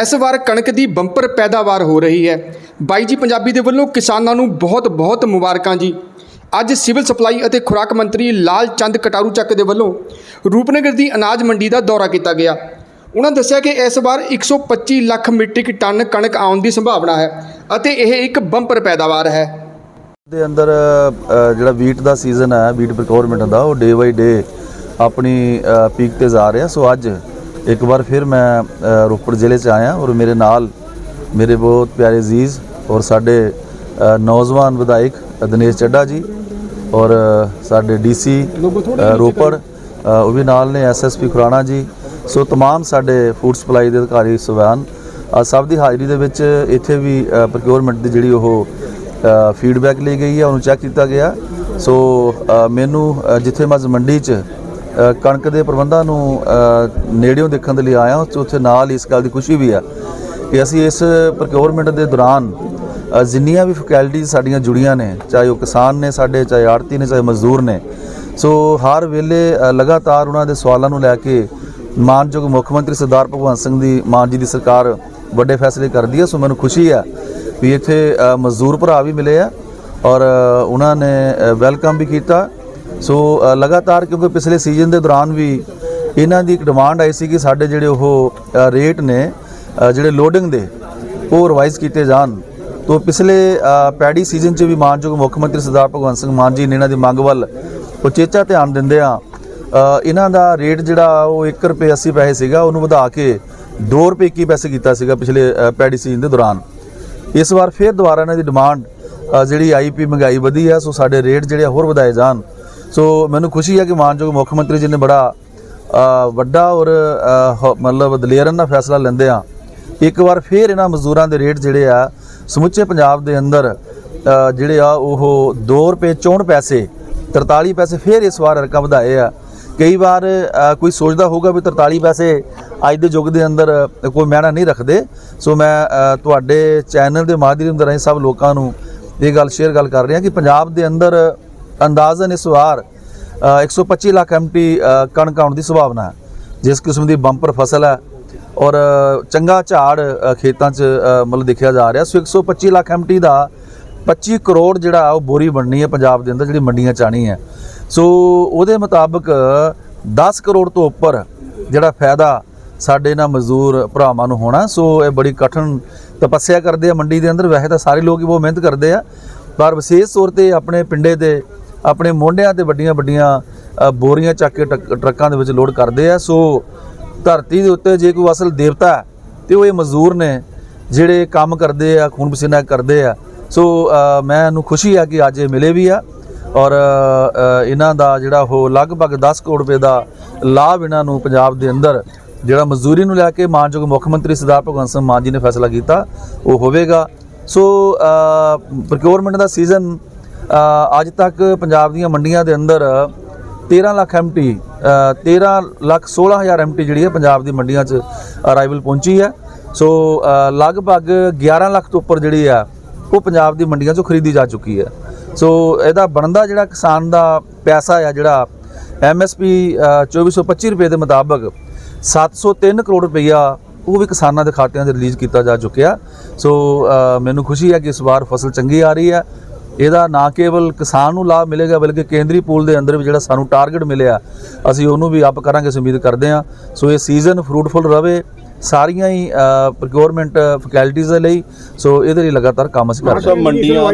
ਇਸ ਵਾਰ ਕਣਕ ਦੀ ਬੰਪਰ ਪੈਦਾਵਾਰ ਹੋ ਰਹੀ ਹੈ। ਬਾਈ ਜੀ, ਪੰਜਾਬੀ ਦੇ ਵੱਲੋਂ ਕਿਸਾਨਾਂ ਨੂੰ ਬਹੁਤ ਬਹੁਤ ਮੁਬਾਰਕਾਂ ਜੀ। ਅੱਜ ਸਿਵਲ ਸਪਲਾਈ ਅਤੇ ਖੁਰਾਕ ਮੰਤਰੀ ਲਾਲ ਚੰਦ ਕਟਾਰੂ ਚੱਕ ਦੇ ਵੱਲੋਂ ਰੂਪਨਗਰ ਦੀ ਅਨਾਜ ਮੰਡੀ ਦਾ ਦੌਰਾ ਕੀਤਾ ਗਿਆ। ਉਹਨਾਂ ਦੱਸਿਆ ਕਿ ਇਸ ਵਾਰ 125 ਲੱਖ ਮੀਟ੍ਰਿਕ ਟਨ ਕਣਕ ਆਉਣ ਦੀ ਸੰਭਾਵਨਾ ਹੈ ਅਤੇ ਇਹ ਇੱਕ ਬੰਪਰ ਪੈਦਾਵਾਰ ਹੈ। ਦੇ ਅੰਦਰ ਜਿਹੜਾ ਵੀਟ ਦਾ ਸੀਜ਼ਨ ਹੈ ਵੀਟ ਪ੍ਰੋਕਿਉਰਮੈਂਟ ਦਾ, ਉਹ ਡੇ ਬਾਈ ਡੇ ਆਪਣੀ ਪੀਕ ਤੇ ਜਾ ਰਿਹਾ। ਸੋ ਅੱਜ ਇੱਕ ਵਾਰ ਫਿਰ ਮੈਂ ਅ, ਰੋਪੜ ਜ਼ਿਲ੍ਹੇ 'ਚ ਆਇਆ ਔਰ ਮੇਰੇ ਨਾਲ ਮੇਰੇ ਬਹੁਤ ਪਿਆਰੇ ਅਜ਼ੀਜ਼ ਔਰ ਸਾਡੇ ਅ, ਨੌਜਵਾਨ ਵਿਧਾਇਕ ਦਿਨੇਸ਼ ਚੱਡਾ ਜੀ ਔਰ ਅ, ਸਾਡੇ ਡੀਸੀ ਰੋਪੜ ਅ, ਉਹ ਵੀ ਨਾਲ ਨੇ ਐਸਐਸਪੀ ਖੁਰਾਣਾ ਜੀ ਸੋ तमाम ਸਾਡੇ ਫੂਡ ਸਪਲਾਈ ਦੇ ਅਧਿਕਾਰੀ ਸਵੈਨ ਅ, ਸਭ ਦੀ ਹਾਜ਼ਰੀ ਦੇ ਵਿੱਚ ਇੱਥੇ ਵੀ ਪ੍ਰੋਕਿਉਰਮੈਂਟ ਦੀ ਜਿਹੜੀ ਉਹ ਫੀਡਬੈਕ ਲਈ ਗਈ ਹੈ ਉਹਨੂੰ ਚੈੱਕ ਕੀਤਾ ਗਿਆ ਸੋ ਅ, ਮੈਨੂੰ ਅ, ਜਿੱਥੇ ਮੈਂ ਅੱਜ ਮੰਡੀ 'ਚ ਅ, ਕਣਕ ਦੇ ਪ੍ਰਬੰਧਾਂ ਨੂੰ ਨੇੜਿਓਂ ਦੇਖਣ ਦੇ ਲਈ ਆਇਆ ਉੱਥੇ ਨਾਲ ਹੀ ਇਸ ਗੱਲ ਦੀ ਖੁਸ਼ੀ ਵੀ ਆ ਕਿ ਅਸੀਂ ਇਸ ਪ੍ਰੋਕਿਉਰਮੈਂਟ ਦੇ ਦੌਰਾਨ ਜਿੰਨੀਆਂ ਵੀ ਫੈਕਲਟੀਜ਼ ਸਾਡੀਆਂ ਜੁੜੀਆਂ ਨੇ, ਚਾਹੇ ਉਹ ਕਿਸਾਨ ਨੇ ਸਾਡੇ, ਚਾਹੇ ਆੜਤੀ ਨੇ, ਚਾਹੇ ਮਜ਼ਦੂਰ ਨੇ, ਸੋ ਹਰ ਵੇਲੇ ਲਗਾਤਾਰ ਉਹਨਾਂ ਦੇ ਸਵਾਲਾਂ ਨੂੰ ਲੈ ਕੇ ਮਾਨਯੋਗ ਮੁੱਖ ਮੰਤਰੀ ਸਰਦਾਰ ਭਗਵੰਤ ਸਿੰਘ ਦੀ, ਮਾਨ ਜੀ ਦੀ ਸਰਕਾਰ ਵੱਡੇ ਫੈਸਲੇ ਕਰਦੀ ਹੈ। ਸੋ ਮੈਨੂੰ ਖੁਸ਼ੀ ਆ ਵੀ ਇੱਥੇ ਮਜ਼ਦੂਰ ਭਰਾ ਵੀ ਮਿਲੇ ਆ ਔਰ ਉਹਨਾਂ ਨੇ ਵੈਲਕਮ ਵੀ ਕੀਤਾ। ਸੋ ਲਗਾਤਾਰ ਕਿਉਂਕਿ ਪਿਛਲੇ ਸੀਜ਼ਨ ਦੇ ਦੌਰਾਨ ਵੀ ਇਹਨਾਂ ਦੀ ਇੱਕ ਡਿਮਾਂਡ ਆਈ ਸੀ ਕਿ ਸਾਡੇ ਜਿਹੜੇ ਉਹ ਰੇਟ ਨੇ ਜਿਹੜੇ ਲੋਡਿੰਗ ਦੇ ਉਹ ਰਿਵਾਈਜ਼ ਕੀਤੇ ਜਾਣ। ਤੋਂ ਪਿਛਲੇ ਪੈੜੀ ਸੀਜ਼ਨ 'ਚ ਵੀ ਮਾਨਯੋਗ ਮੁੱਖ ਮੰਤਰੀ ਸਰਦਾਰ ਭਗਵੰਤ ਸਿੰਘ ਮਾਨ ਜੀ ਨੇ ਇਹਨਾਂ ਦੀ ਮੰਗ ਵੱਲ ਉਚੇਚਾ ਧਿਆਨ ਦਿੰਦੇ ਆ। ਇਹਨਾਂ ਦਾ ਰੇਟ ਜਿਹੜਾ ਉਹ 1 ਰੁਪਏ 80 ਪੈਸੇ ਸੀਗਾ ਉਹਨੂੰ ਵਧਾ ਕੇ 2 ਰੁਪਏ 21 ਪੈਸੇ ਕੀਤਾ ਸੀਗਾ ਪਿਛਲੇ ਪੈੜੀ ਸੀਜ਼ਨ ਦੇ ਦੌਰਾਨ। ਇਸ ਵਾਰ ਫਿਰ ਦੁਬਾਰਾ ਇਹਨਾਂ ਦੀ ਡਿਮਾਂਡ ਅ, ਜਿਹੜੀ ਆਈਪੀ ਮਹਿੰਗਾਈ ਵਧੀ ਆ ਸੋ ਸਾਡੇ ਰੇਟ ਜਿਹੜੇ ਆ ਹੋਰ ਵਧਾਏ ਜਾਣ। ਸੋ ਮੈਨੂੰ ਖੁਸ਼ੀ ਹੈ ਕਿ ਮਾਨਯੋਗ ਮੁੱਖ ਮੰਤਰੀ ਜੀ ਨੇ ਬੜਾ ਵੱਡਾ ਔਰ ਮਤਲਬ ਦਲੇਰਨ ਨਾਲ ਫੈਸਲਾ ਲੈਂਦੇ ਆ। ਇੱਕ ਵਾਰ ਫਿਰ ਇਹਨਾਂ ਮਜ਼ਦੂਰਾਂ ਦੇ ਰੇਟ ਜਿਹੜੇ ਆ, ਸਮੁੱਚੇ ਪੰਜਾਬ ਦੇ ਅੰਦਰ ਜਿਹੜੇ ਆ ਉਹ 2 ਰੁਪਏ 64 ਪੈਸੇ 43 ਪੈਸੇ ਫਿਰ ਇਸ ਵਾਰ ਰਕਮ ਵਧਾਏ ਆ। ਕਈ ਵਾਰ ਕੋਈ ਸੋਚਦਾ ਹੋਊਗਾ ਵੀ 43 ਪੈਸੇ ਅੱਜ ਦੇ ਯੁੱਗ ਦੇ ਅੰਦਰ ਕੋਈ ਮਾਇਨਾ ਨਹੀਂ ਰੱਖਦੇ। ਸੋ ਮੈਂ ਤੁਹਾਡੇ ਚੈਨਲ ਦੇ ਮਾਧਿਅਮ ਦੇ ਰਾਹੀਂ ਸਭ ਲੋਕਾਂ ਨੂੰ ਇਹ ਗੱਲ ਸ਼ੇਅਰ ਗੱਲ ਕਰ ਰਿਹਾ ਕਿ ਪੰਜਾਬ ਦੇ ਅੰਦਰ ਅੰਦਾਜ਼ਨ ਇਸ ਵਾਰ ਅ, 125 ਲੱਖ ਐਮਟੀ ਕਣਕ ਆਉਣ ਦੀ ਸੰਭਾਵਨਾ ਹੈ। ਜਿਸ ਕਿਸਮ ਦੀ ਬੰਪਰ ਫਸਲ ਹੈ ਔਰ ਚੰਗਾ ਝਾੜ ਖੇਤਾਂ 'ਚ ਮਤਲਬ ਦੇਖਿਆ ਜਾ ਰਿਹਾ। ਸੋ 125 ਲੱਖ ਐਮਟੀ ਦਾ 25 ਕਰੋੜ ਜਿਹੜਾ ਉਹ ਬੋਰੀ ਬਣਨੀ ਹੈ ਪੰਜਾਬ ਦੇ ਅੰਦਰ ਜਿਹੜੀ ਮੰਡੀਆਂ ਚ ਆਣੀ ਹੈ। ਸੋ ਉਹਦੇ ਮੁਤਾਬਕ 10 ਕਰੋੜ ਤੋਂ ਉੱਪਰ ਜਿਹੜਾ ਫਾਇਦਾ ਸਾਡੇ ਨਾਲ ਮਜ਼ਦੂਰ ਭਰਾਵਾਂ ਨੂੰ ਹੋਣਾ ਸੋ ਇਹ ਬੜੀ ਕਠਿਨ ਤਪੱਸਿਆ ਕਰਦੇ ਆ ਮੰਡੀ ਦੇ ਅੰਦਰ। ਵੈਸੇ ਤਾਂ ਸਾਰੇ ਲੋਕ ਹੀ ਬਹੁਤ ਮਿਹਨਤ ਕਰਦੇ ਆ ਪਰ ਵਿਸ਼ੇਸ਼ ਤੌਰ ਤੇ ਆਪਣੇ ਪਿੰਡੇ ਦੇ ਆਪਣੇ ਮੋਢਿਆਂ ਤੇ ਵੱਡੀਆਂ ਵੱਡੀਆਂ ਬੋਰੀਆਂ ਚੱਕ ਕੇ ਟਰੱਕ- ਟਰੱਕਾਂ ਦੇ ਵਿੱਚ ਲੋਡ ਕਰਦੇ ਆ। ਸੋ ਧਰਤੀ ਦੇ ਉੱਤੇ ਜੇ ਕੋਈ ਅਸਲ ਦੇਵਤਾ ਹੈ, ਤੇ ਉਹ ਇਹ ਮਜ਼ਦੂਰ ਨੇ ਜਿਹੜੇ ਕੰਮ ਕਰਦੇ ਆ, ਖੂਨ ਪਸੀਨਾ ਕਰਦੇ ਆ। ਸੋ ਮੈਂ ਮੈਨੂੰ ਖੁਸ਼ੀ ਆ ਕਿ ਅੱਜ ਇਹ ਮਿਲੇ ਵੀ ਆ। ਔਰ ਇਹਨਾਂ ਦਾ ਜਿਹੜਾ ਉਹ ਲਗਭਗ 10 ਕਰੋੜ ਰੁਪਏ ਦਾ ਲਾਭ ਇਹਨਾਂ ਨੂੰ ਪੰਜਾਬ ਦੇ ਅੰਦਰ ਜਿਹੜਾ ਮਜ਼ਦੂਰੀ ਨੂੰ ਲੈ ਕੇ ਮਾਨਯੋਗ ਮੁੱਖ ਮੰਤਰੀ ਸਰਦਾਰ ਭਗਵੰਤ ਸਿੰਘ ਮਾਨ ਜੀ ਨੇ ਫੈਸਲਾ ਕੀਤਾ, ਉਹ ਹੋਵੇਗਾ। ਸੋ ਪ੍ਰੋਕਿਉਰਮੈਂਟ ਦਾ ਸੀਜ਼ਨ ਅੱਜ ਤੱਕ ਪੰਜਾਬ ਦੀਆਂ ਮੰਡੀਆਂ ਦੇ ਅੰਦਰ 13 ਲੱਖ ਐਮਟੀ 13 ਲੱਖ 16 ਹਜ਼ਾਰ ਐਮਟੀ ਜਿਹੜੀ ਹੈ ਪੰਜਾਬ ਦੀ ਮੰਡੀਆਂ 'ਚ ਅਰਾਈਵਲ ਪਹੁੰਚੀ ਹੈ। ਸੋ ਲਗਭਗ 11 ਲੱਖ ਤੋਂ ਉੱਪਰ ਜਿਹੜੀ ਆ, ਉਹ ਪੰਜਾਬ ਦੀ ਮੰਡੀਆਂ 'ਚੋਂ ਖਰੀਦੀ ਜਾ ਚੁੱਕੀ ਹੈ। ਸੋ ਇਹਦਾ ਬਣਦਾ ਜਿਹੜਾ ਕਿਸਾਨ ਦਾ ਪੈਸਾ ਆ ਜਿਹੜਾ ਐਮਐਸਪੀ 2425 ਰੁਪਏ ਦੇ ਮੁਤਾਬਕ 703 ਕਰੋੜ ਰੁਪਈਆ ਉਹ ਵੀ ਕਿਸਾਨਾਂ ਦੇ ਖਾਤਿਆਂ 'ਚ ਰਿਲੀਜ਼ ਕੀਤਾ ਜਾ ਚੁੱਕਿਆ। ਸੋ ਮੈਨੂੰ ਖੁਸ਼ੀ ਹੈ ਕਿ ਇਸ ਵਾਰ ਫਸਲ ਚੰਗੀ ਆ ਰਹੀ ਹੈ। ਇਹਦਾ ਨਾ ਕੇਵਲ ਕਿਸਾਨ ਨੂੰ ਲਾਭ ਮਿਲੇਗਾ, ਬਲਕਿ ਕੇਂਦਰੀ ਪੂਲ ਦੇ ਅੰਦਰ ਵੀ ਜਿਹੜਾ ਸਾਨੂੰ ਟਾਰਗੇਟ ਮਿਲਿਆ, ਅਸੀਂ ਉਹਨੂੰ ਵੀ ਅਪ ਕਰਾਂਗੇ ਉਮੀਦ ਕਰਦੇ ਹਾਂ। ਸੋ ਇਹ ਸੀਜ਼ਨ ਫਰੂਟਫੁਲ ਰਵੇ, ਸਾਰੀਆਂ ਹੀ ਪ੍ਰੋਕਿਉਰਮੈਂਟ ਫੈਕਲਟੀਜ਼ ਦੇ ਲਈ, ਸੋ ਇਹਦੇ ਲਈ ਲਗਾਤਾਰ ਕੰਮ ਅਸੀਂ ਕਰ ਰਹੇ ਹਾਂ। ਮੰਡੀਆਂ